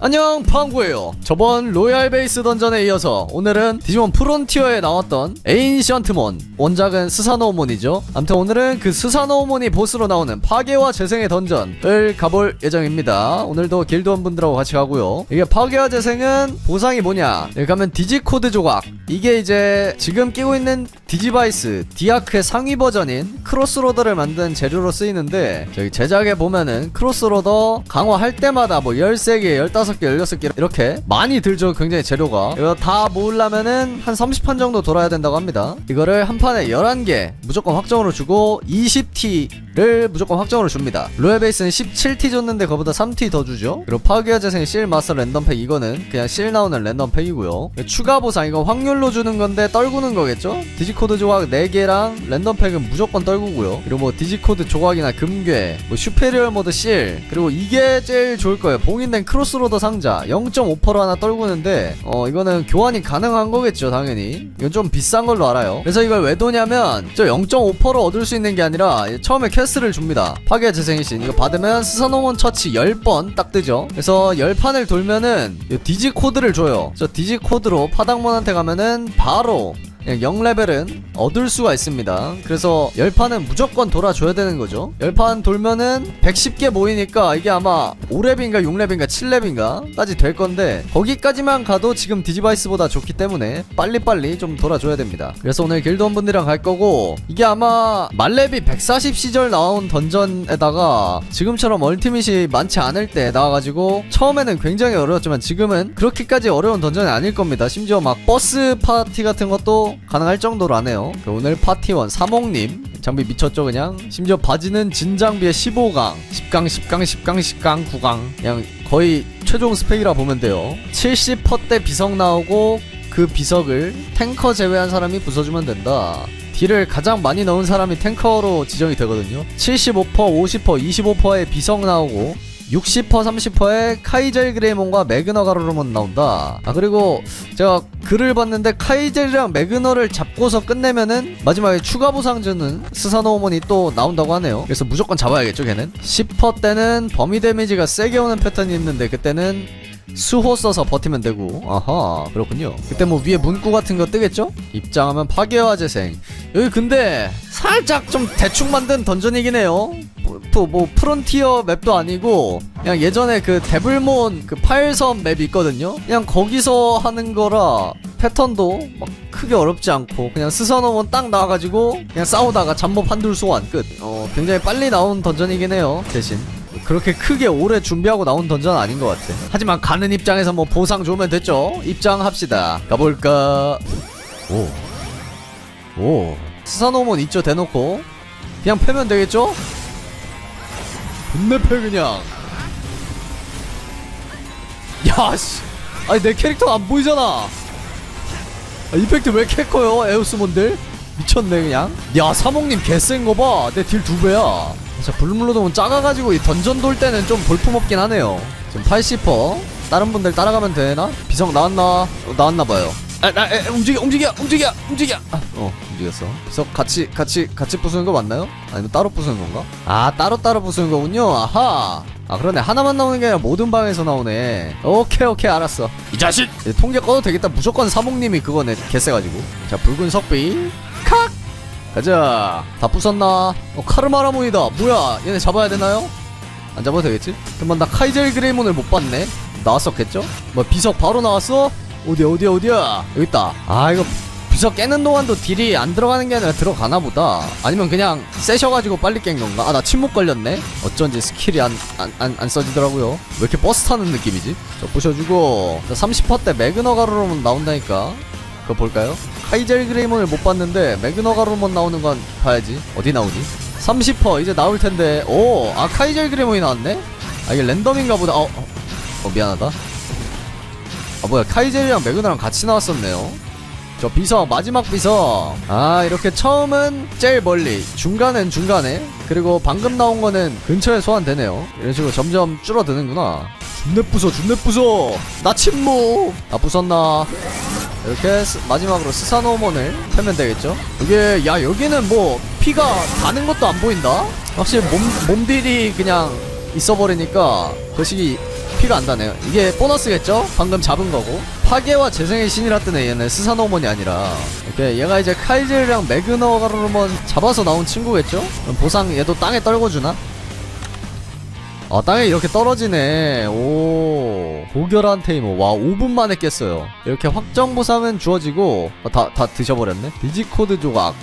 안녕 팡구예요. 저번 로얄 베이스 던전에 이어서 오늘은 디지몬 프론티어에 나왔던 에인션트몬 원작은 스사노우몬이죠. 아무튼 오늘은 그 스사노우몬이 보스로 나오는 파괴와 재생의 던전을 가볼 예정입니다. 오늘도 길드원 분들하고 같이 가고요. 이게 파괴와 재생은 보상이 뭐냐? 여기 가면 디지코드 조각. 이게 이제 지금 끼고 있는 디지바이스 디아크의 상위 버전인 크로스로더를 만든 재료로 쓰이는데 저기 제작에 보면은 크로스로더 강화할 때마다 뭐 13개, 15 개, 16개 이렇게 많이 들죠 굉장히 재료가. 이거 다 모으려면은 한 30판 정도 돌아야 된다고 합니다. 이거를 한 판에 11개 무조건 확정으로 주고 20T를 무조건 확정으로 줍니다. 로얄 베이스는 17T 줬는데 그거보다 3T 더 주죠? 그리고 파괴와 재생 실 마스터 랜덤 팩 이거는 그냥 실 나오는 랜덤 팩이고요. 추가 보상 이거 확률로 주는 건데 떨구는 거겠죠? 디지코드 조각 4개랑 랜덤 팩은 무조건 떨구고요. 그리고 뭐 디지코드 조각이나 금괴 뭐 슈페리얼 모드 실 그리고 이게 제일 좋을 거예요. 봉인된 크로스로더 상자 0.5%로 하나 떨구는데 어 이거는 교환이 가능한 거겠죠 당연히. 이건 좀 비싼 걸로 알아요. 그래서 이걸 왜 도냐면 저 0.5%로 얻을 수 있는 게 아니라 처음에 퀘스트를 줍니다. 파괴 재생이신. 이거 받으면 스사노몬 처치 10번 딱 뜨죠. 그래서 10판을 돌면은 이 디지 코드를 줘요. 저 디지 코드로 파당몬한테 가면은 바로 0레벨은 얻을 수가 있습니다. 그래서 10판은 무조건 돌아줘야 되는 거죠. 10판 돌면은 110개 모이니까 이게 아마 5렙인가 6렙인가 7렙인가 까지 될 건데 거기까지만 가도 지금 디지바이스보다 좋기 때문에 빨리빨리 좀 돌아줘야 됩니다. 그래서 오늘 길드원 분들이랑 갈 거고 이게 아마 말렙이 140 시절 나온 던전에다가 지금처럼 얼티밋이 많지 않을 때 나와가지고 처음에는 굉장히 어려웠지만 지금은 그렇게까지 어려운 던전이 아닐 겁니다. 심지어 막 버스 파티 같은 것도 가능할 정도라네요. 그 오늘 파티원 사몽님. 장비 미쳤죠 그냥? 심지어 바지는 진장비의 15강 10강 10강 10강 10강 9강. 그냥 거의 최종 스펙이라 보면 돼요. 70%대 비석 나오고 그 비석을 탱커 제외한 사람이 부숴주면 된다. 딜을 가장 많이 넣은 사람이 탱커로 지정이 되거든요. 75% 50% 25%의 비석 나오고 60% 30%의 카이젤 그레이몬과 매그너 가로로몬 나온다. 아 그리고 제가 글을 봤는데 카이젤이랑 매그너를 잡고서 끝내면은 마지막에 추가 보상 주는 스사노우몬이 또 나온다고 하네요. 그래서 무조건 잡아야겠죠 걔는? 10% 때는 범위 데미지가 세게 오는 패턴이 있는데 그때는 수호 써서 버티면 되고. 아하 그렇군요. 그때 뭐 위에 문구 같은 거 뜨겠죠? 입장하면 파괴와 재생. 여기 근데 살짝 좀 대충 만든 던전이긴 해요 또 뭐 프론티어 맵도 아니고 그냥 예전에 그 데블몬 그 파일섬 맵이 있거든요 그냥 거기서 하는 거라 패턴도 막 크게 어렵지 않고 그냥 스사노몬 딱 나와가지고 그냥 싸우다가 잠못 한둘 소환 끝 어 굉장히 빨리 나온 던전이긴 해요 대신 그렇게 크게 오래 준비하고 나온 던전 아닌 것 같아. 하지만 가는 입장에서 뭐 보상 좋으면 됐죠. 입장합시다. 가볼까? 오. 오. 스사노몬 있죠, 대놓고. 그냥 패면 되겠죠? 분내 패, 그냥. 야, 씨. 아니, 내 캐릭터 안 보이잖아. 아, 이펙트 왜 이렇게 커요, 에오스몬들? 미쳤네, 그냥. 야, 사목님 개센 거 봐. 내 딜 두 배야. 자 블루물로도 작아가지고 이 던전 돌 때는 좀 볼품없긴 하네요 지금 80% 다른 분들 따라가면 되나? 비성 나왔나? 어, 나왔나봐요 아, 나, 에, 움직여 움직여 움직여 움직여. 아, 어 움직였어. 비석 같이 같이 같이 부수는 거 맞나요? 아니면 따로 부수는 건가? 아 따로 따로 부수는 거군요. 아하. 아 그러네. 하나만 나오는 게 아니라 모든 방에서 나오네. 오케이 오케이. 알았어. 이 자식! 이제 통계 꺼도 되겠다. 무조건 사목님이 그거네. 개쎄가지고. 자 붉은 석비. 칵! 가자. 다 부쉈나? 어 카르마라몬이다. 뭐야? 얘네 잡아야 되나요? 안 잡아도 되겠지? 그러면 나 카이젤 그레이몬을 못 봤네. 나왔었겠죠? 뭐 비석 바로 나왔어? 어디야 어디야 어디야? 여기 있다. 아 이거 비석 깨는 동안도 딜이 안 들어가는 게 아니라 들어가나 보다. 아니면 그냥 세셔가지고 빨리 깬 건가? 아 나 침묵 걸렸네. 어쩐지 스킬이 안, 안, 안, 안 써지더라고요. 왜 이렇게 버스 타는 느낌이지? 저 부셔주고. 30%대 매그너 가루로만 나온다니까. 그거 볼까요? 카이젤 그레이몬을 못 봤는데 매그너 가루몬 나오는 건 봐야지. 어디 나오지? 30% 이제 나올 텐데. 오아 카이젤 그레이몬이 나왔네? 아 이게 랜덤인가 보다. 어, 어, 어 미안하다 아 뭐야 카이젤이랑 매그너랑 같이 나왔었네요. 저 비석 마지막 비석 아 이렇게 처음은 제일 멀리 중간은 중간에 그리고 방금 나온 거는 근처에 소환되네요. 이런 식으로 점점 줄어드는구나. 준내 부숴 준내 부숴 나 침묵! 나 부쉈나. 이렇게 스- 마지막으로 스사노몬을 펴면 되겠죠? 이게 야 여기는 뭐 피가 다는 것도 안 보인다? 확실히 몸, 몸딜이 그냥 있어버리니까 거시기 피가 안 다네요. 이게 보너스겠죠? 방금 잡은 거고. 파괴와 재생의 신이라 뜨네 얘는 스사노몬이 아니라. 오케이 얘가 이제 카이젤이랑 매그너가르몬 잡아서 나온 친구겠죠? 그럼 보상 얘도 땅에 떨궈주나? 아 땅에 이렇게 떨어지네. 오 고결한 테이머. 와 5분 만에 깼어요. 이렇게 확정 보상은 주어지고 어, 다, 다 드셔버렸네. 디지코드 조각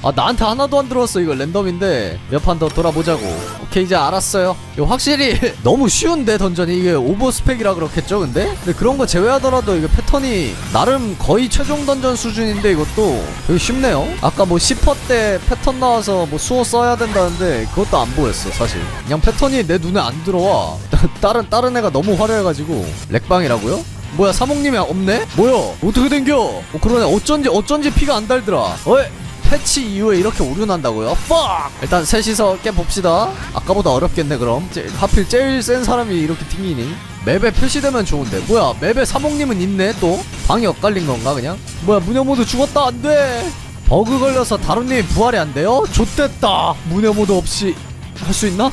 아 나한테 하나도 안 들어왔어. 이거 랜덤인데 몇 판 더 돌아보자고. 오케이 이제 알았어요. 이거 확실히 너무 쉬운데 던전이? 이게 오버스펙이라 그렇겠죠 근데? 근데 그런 거 제외하더라도 이게 패턴이 나름 거의 최종 던전 수준인데 이것도. 되게 쉽네요. 아까 뭐 10퍼 때 패턴 나와서 뭐 수호 써야 된다는데 그것도 안 보였어 사실. 그냥 패턴이 내 눈에 안 들어와. 다른 다른 애가 너무 화려해가지고. 렉방이라고요? 뭐야 사목님이 없네? 뭐야 어떻게 된겨? 어 그러네. 어쩐지 어쩐지 피가 안 달더라. 어이 패치 이후에 이렇게 오류 난다고요? fuck! 일단 셋이서 깨봅시다 아까보다 어렵겠네 그럼 제, 하필 제일 센 사람이 이렇게 튕기니 맵에 표시되면 좋은데 뭐야 맵에 사목님은 있네 또? 방이 엇갈린 건가 그냥? 뭐야 무녀모드 죽었다 안돼 버그 걸려서 다루님이 부활이 안 돼요? 좆됐다 무녀모드 없이 할 수 있나?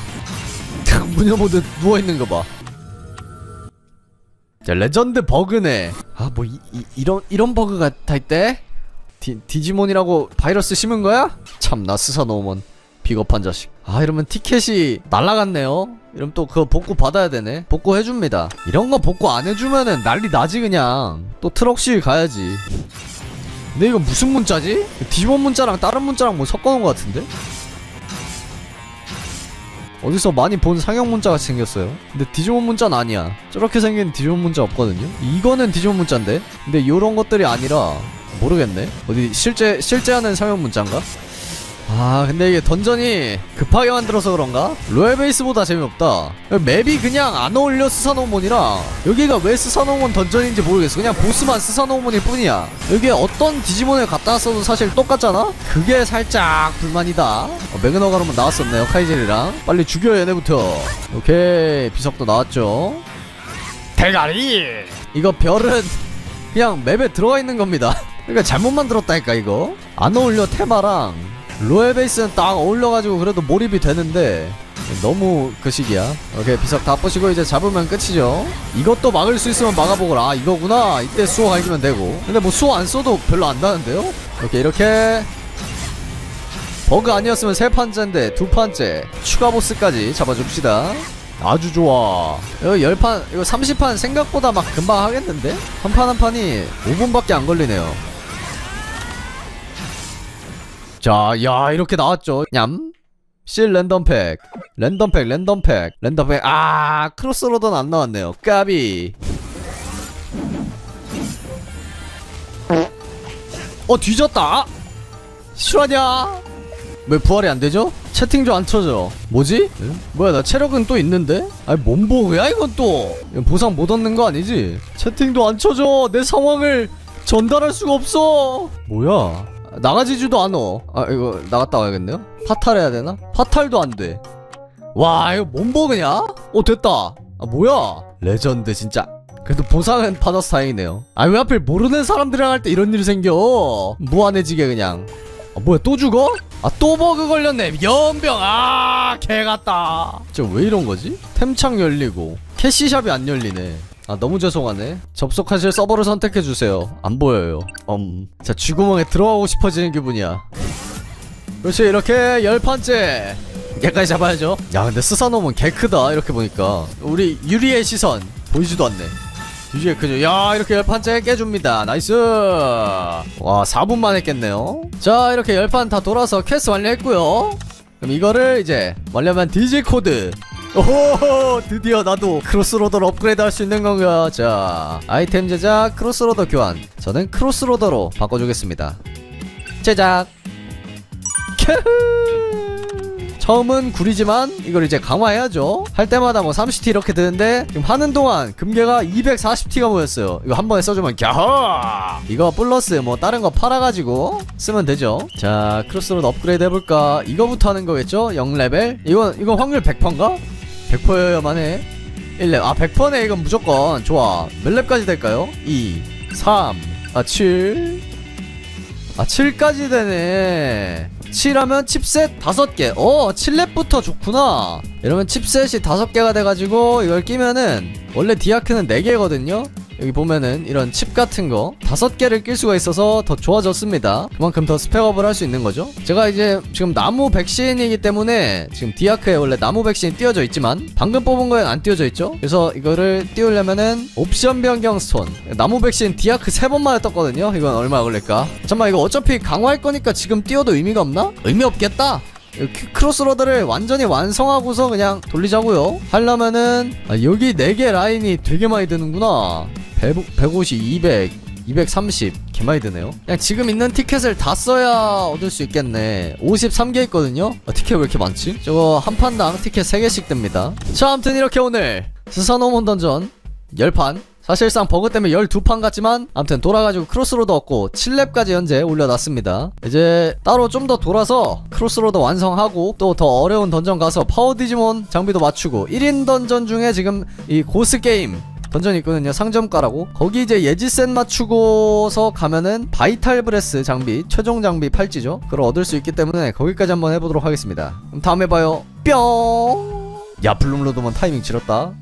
무녀모드 누워있는 거봐 자 레전드 버그네 아뭐 이런 이런 버그가 다 있대? 디, 디지몬이라고 바이러스 심은 거야? 참나 스사노몬 비겁한 자식. 아 이러면 티켓이 날라갔네요. 이러면 또 그거 복구 받아야 되네. 복구 해줍니다. 이런 거 복구 안 해주면은 난리 나지 그냥. 또 트럭실 가야지. 근데 이거 무슨 문자지? 디지몬 문자랑 다른 문자랑 뭐 섞어놓은 거 같은데? 어디서 많이 본 상형 문자 같이 생겼어요. 근데 디지몬 문자는 아니야. 저렇게 생긴 디지몬 문자 없거든요. 이거는 디지몬 문자인데? 근데 요런 것들이 아니라 모르겠네. 어디 실제 실제 하는 상형 문자인가? 아 근데 이게 던전이 급하게 만들어서 그런가? 로얄 베이스보다 재미없다. 맵이 그냥 안 어울려 스사노몬이라 여기가 왜 스사노몬 던전인지 모르겠어. 그냥 보스만 스사노몬일 뿐이야. 여기에 어떤 디지몬을 갖다 써도 사실 똑같잖아? 그게 살짝 불만이다. 어, 매그너가로만 나왔었네요 카이젤이랑. 빨리 죽여 얘네부터. 오케이 비석도 나왔죠. 대가리! 이거 별은 그냥 맵에 들어가 있는 겁니다 그러니까 잘못 만들었다니까 이거. 안 어울려 테마랑. 로얄 베이스는 딱 어울려가지고 그래도 몰입이 되는데 너무 그 식이야. 오케이 비석 다 부시고 이제 잡으면 끝이죠. 이것도 막을 수 있으면 막아보거라. 아 이거구나. 이때 수호 갈기면 되고. 근데 뭐 수호 안 써도 별로 안 나는데요? 오케이 이렇게. 버그 아니었으면 세 판째인데 두 판째 추가 보스까지 잡아줍시다. 아주 좋아. 이거 열판 이거 30판 생각보다 막 금방 하겠는데? 한 판 한 판이 5분밖에 안 걸리네요 자, 야, 이렇게 나왔죠. 냠. 실 랜덤팩. 랜덤팩, 랜덤팩, 랜덤팩. 아, 크로스로드는 안 나왔네요. 까비. 어, 뒤졌다. 실화냐? 왜 부활이 안 되죠? 채팅도 안 쳐져. 뭐지? 뭐야, 나 체력은 또 있는데? 아니, 뭔 버그야, 이건 또? 보상 못 얻는 거 아니지? 채팅도 안 쳐져. 내 상황을 전달할 수가 없어. 뭐야? 나가지지도 않어. 아 이거 나갔다 와야겠네요. 파탈해야 되나? 파탈도 안 돼. 와 이거 뭔 버그냐? 어 됐다. 아 뭐야? 레전드 진짜. 그래도 보상은 받아서 다행이네요. 아 왜 하필 모르는 사람들이랑 할 때 이런 일이 생겨? 무한해지게 그냥. 아 뭐야 또 죽어? 아 또 버그 걸렸네. 연병 아 개같다. 진짜 왜 이런 거지? 템창 열리고 캐시샵이 안 열리네. 아 너무 죄송하네. 접속하실 서버를 선택해주세요. 안 보여요. 음자 쥐구멍에 들어가고 싶어지는 기분이야. 그렇지 이렇게 열 판째. 얘까지 잡아야죠. 야 근데 스사놈은 개 크다 이렇게 보니까. 우리 유리의 시선 보이지도 않네. 유리의 그죠. 야 이렇게 열 판째 깨줍니다. 나이스! 와 4분 만에 깼네요. 자 이렇게 열판 다 돌아서 퀘스트 완료했고요. 그럼 이거를 이제 완료하면 디지 코드 오호 드디어 나도 크로스로더로 업그레이드 할 수 있는 건가? 자 아이템 제작 크로스로더 교환. 저는 크로스로더로 바꿔주겠습니다. 제작! 처음은 구리지만 이걸 이제 강화해야죠. 할 때마다 뭐 30T 이렇게 드는데 지금 하는 동안 금괴가 240T가 모였어요. 이거 한 번에 써주면 갸허 이거 플러스 뭐 다른 거 팔아가지고 쓰면 되죠. 자 크로스로더 업그레이드 해볼까? 이거부터 하는 거겠죠? 0레벨? 이건 이건 확률 100%인가? 100%여만 해. 1렙. 아 100%네 이건 무조건. 좋아. 몇 렙까지 될까요? 2 3 아, 7 아 7까지 되네. 7하면 칩셋 5개. 어 7렙부터 좋구나. 이러면 칩셋이 5개가 돼가지고 이걸 끼면은 원래 디아크는 4개거든요 여기 보면은 이런 칩 같은 거 다섯 개를 낄 수가 있어서 더 좋아졌습니다. 그만큼 더 스펙업을 할 수 있는 거죠. 제가 이제 지금 나무 백신이기 때문에 지금 디아크에 원래 나무 백신이 띄워져 있지만 방금 뽑은 거엔 안 띄워져 있죠. 그래서 이거를 띄우려면은 옵션 변경 스톤 나무 백신 디아크 세 번만에 떴거든요. 이건 얼마 걸릴까? 잠깐만 이거 어차피 강화할 거니까 지금 띄워도 의미가 없나? 의미 없겠다. 크로스로드를 완전히 완성하고서 그냥 돌리자고요 하려면은 아, 여기 4개 라인이 되게 많이 드는구나 100, 150, 200, 230 개많이 드네요. 그냥 지금 있는 티켓을 다 써야 얻을 수 있겠네. 53개 있거든요? 아, 티켓 왜 이렇게 많지? 저거 한 판당 티켓 3개씩 듭니다. 자 아무튼 이렇게 오늘 스사노몬 던전 10판. 사실상 버그 때문에 12판 같지만 아무튼 돌아가지고 크로스로드 얻고 7렙까지 현재 올려놨습니다. 이제 따로 좀 더 돌아서 크로스로드 완성하고 또 더 어려운 던전 가서 파워 디지몬 장비도 맞추고 1인 던전 중에 지금 이 고스 게임 던전이 있거든요. 상점가라고. 거기 이제 예지센 맞추고서 가면은 바이탈 브레스 장비 최종 장비 팔찌죠. 그걸 얻을 수 있기 때문에 거기까지 한번 해보도록 하겠습니다. 그럼 다음에 봐요. 뿅야 블룸로드만 타이밍 지렸다